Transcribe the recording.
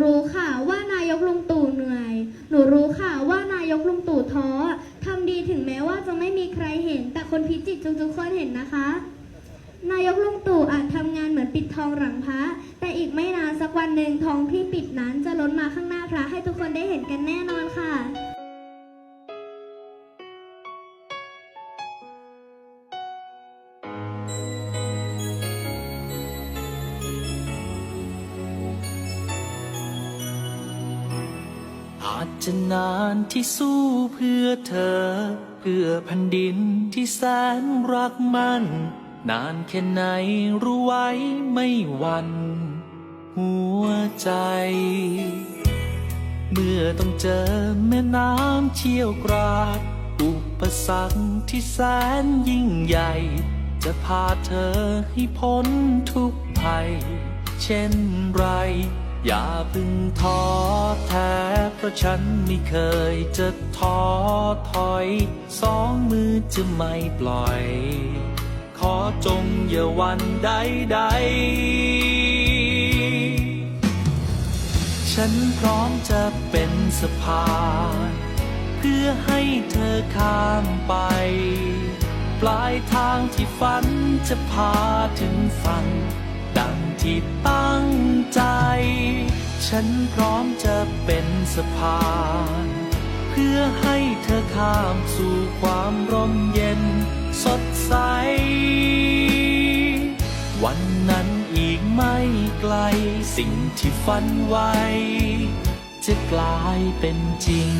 รู้ค่ะว่านายกลุงตู่เหนื่อย หนูรู้ค่ะว่านายกลุงตู่ท้อทำดีถึงแม้ว่าจะไม่มีใครเห็น แต่คนพิจิตรทุกๆคนเห็นนะคะ นายกลุงตู่อาจทำงานเหมือนปิดทองหลังพระ แต่อีกไม่นานสักวันหนึ่งทองที่ปิดนั้นจะล้นมาข้างหน้าพระให้ทุกคนได้เห็นกัน อาจจะนานที่สู้เพื่อเธอ เพื่อแผ่นดินที่แสนรักมันนานแค่ไหนรู้ไว้ไม่วันหัวใจ เมื่อต้องเจอแม่น้ำเชี่ยวกราด อุปสรรคที่แสนยิ่งใหญ่ จะพาเธอให้พ้นทุกภัย เช่นไร อย่าพึ่งท้อแท้เพราะฉันไม่เคยจะท้อถอย สองมือจะไม่ปล่อย ขอจงอย่าวันใดใดฉันพร้อมจะเป็นสะพานเพื่อให้เธอข้ามไป ปลายทางที่ฝันจะพาถึงฝัน ดังที่ตั้ง ฉันพร้อมจะเป็นสะพาน เพื่อให้เธอข้ามสู่ความร่มเย็นสดใส วันนั้นอีกไม่ไกลสิ่งที่ฝันไว้ จะกลายเป็นจริง